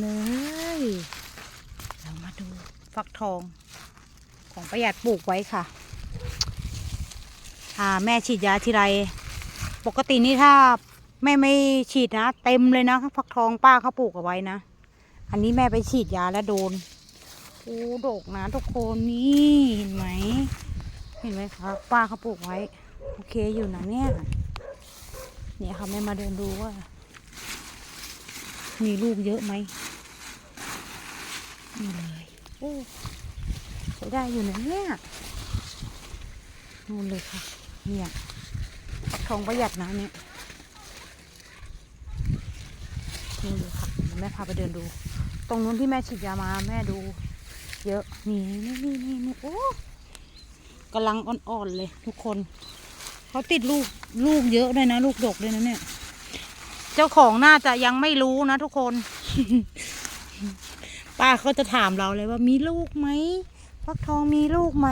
เลย เรามาดูฟักทองของประหยัดปลูกไว้ค่ะ อ่า แม่ฉีดยาทีไร ปกตินี่ถ้าแม่ไม่ฉีดนะ เต็มเลยนะฟักทองป้าเขาปลูกเอาไว้นะ อันนี้แม่ไปฉีดยาแล้วโดนโอ้ดกนะทุกคนนี่เห็นไหมเห็นไหมคะป้าเขาปลูกไว้ โอเคอยู่นะเนี่ย เนี่ยค่ะแม่มาเดินดูว่า มีลูกเยอะไหมนี่เลยโอ้ใช้ได้อยู่นะเนี่ยนู่นเลยค่ะ เนี่ยทองประหยัดนะเนี่ยนี่เลยค่ะแม่พาไปเดินดู ตรงนู้นที่แม่ฉีดยามาแม่ดู เยอะนี่นี่นี่นี่นี่โอ้กำลังอ่อนๆเลยทุกคน เขาติดลูกลูกเยอะเลยนะ ลูกดกเลยนะเนี่ย เจ้าของน่าจะยังไม่รู้นะทุกคน ป้าเขาจะถามเราเลยว่ามีลูกไหมฟักทองมีลูกไหม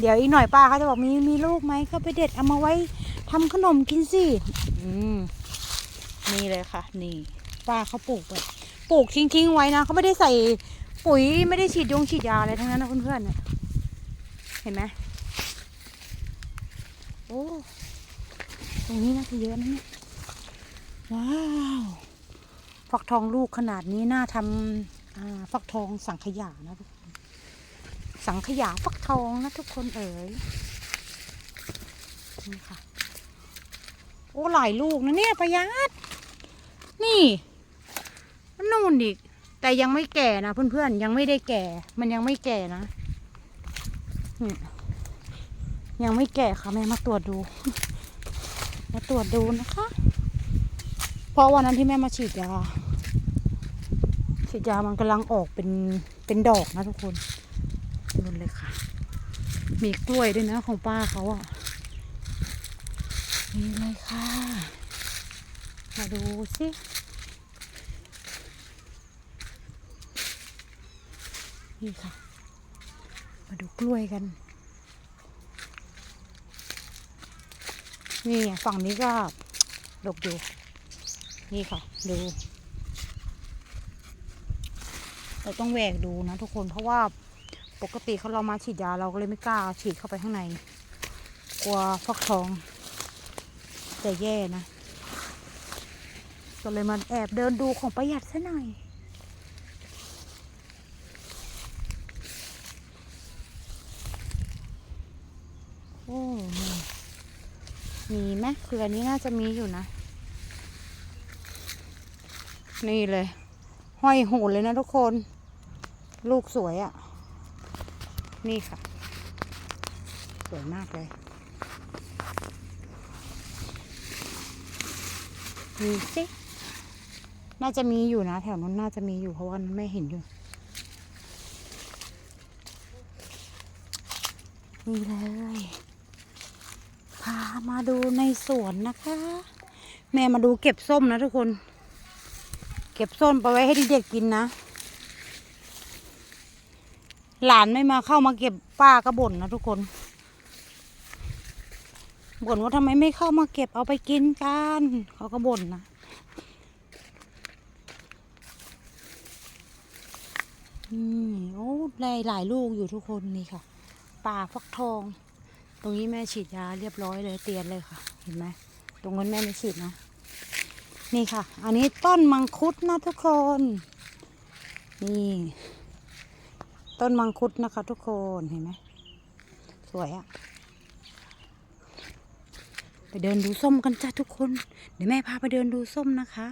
เดี๋ยวอีกหน่อยป้าเขาจะบอกมีมีลูกไหมก็ไปเด็ดเอามาไว้ทำขนมกินสิอืมนี่เลยค่ะ นี่ ป้าเขาปลูกแบบปลูกทิ้งๆไว้นะเขาไม่ได้ใส่ปุ๋ยไม่ได้ฉีดยงฉีดยาอะไรทั้งนั้นนะเพื่อนๆเนี่ยเห็นไหมโอ้ตรงนี้น่าจะเยอะนะเนี่ย ว้าวฟักทองลูกขนาดนี้น่าทำฟักทองสังขยานะทุกคนสังขยาฟักทองนะทุกคนเอ๋ยนี่ค่ะ โอ้หลายลูกนะเนี่ยประหยัดนี่นู่นอีก แต่ยังไม่แก่นะเพื่อนๆยังไม่ได้แก่ มันยังไม่แก่นะนี่ยังไม่แก่ค่ะแม่มาตรวจดู มาตรวจดูนะคะ ราะวันนั้นที่แม่มาฉีดยาฉีดยามันกำลังออกเป็นเป็นดอกนะทุกคนนุ่นเลยค่ะ มีกล้วยด้วยนะของป้าเขาอะนี่เลยค่ะ มาดูสินี่ค่ะ มาดูกล้วยกัน นี่ฝั่งนี้ก็ดกอยู่ นี่ค่ะ ดู เราต้องแหวกดูนะทุกคนเพราะว่าปกติเขาเรามาฉีดยาเราก็เลยไม่กล้าฉีดเข้าไปข้างใน กลัวฟักทองจะแย่นะก็เลยมาแอบเดินดูของประหยัดซะหน่อยโอ้มีมีไหมคืออันนี้น่าจะมีอยู่นะ นี่เลย ห้อยหนเลยนะทุกคน ลูกสวยอะ่ะ นี่ค่ะ สวยมากเลย มีสิน่าจะมีอยู่นะ แถวนั้นน่าจะมีอยู่เพราะว่าไม่เห็นอยู่นี่เลย พามาดูในสวนนะคะ แม่มาดูเก็บส้มนะทุกคน ก็บส้มไปไว้ให้เด็กๆกินนะ หลานไม่มาเข้ามาเก็บป้าก็บ่นนะทุกคนบ่นว่าทำไมไม่เข้ามาเก็บเอาไปกินกันเขาก็บ่นนะอืมโอ้หลายหลายลูกอยู่ทุกคนนี่ค่ะ ป่าฟักทอง ตรงนี้แม่ฉีดยาเรียบร้อยเลยเตียนเลยค่ะ เห็นไหมตรงนั้นแม่ไม่ฉีดนะ นี่ค่ะ อันนี้ต้นมังคุดนะทุกคน นี่ ต้นมังคุดนะคะ ทุกคนเห็นไหมสวยอะไปเดินดูส้มกันจ้ะทุกคน เดี๋ยวแม่พาไปเดินดูส้มนะคะ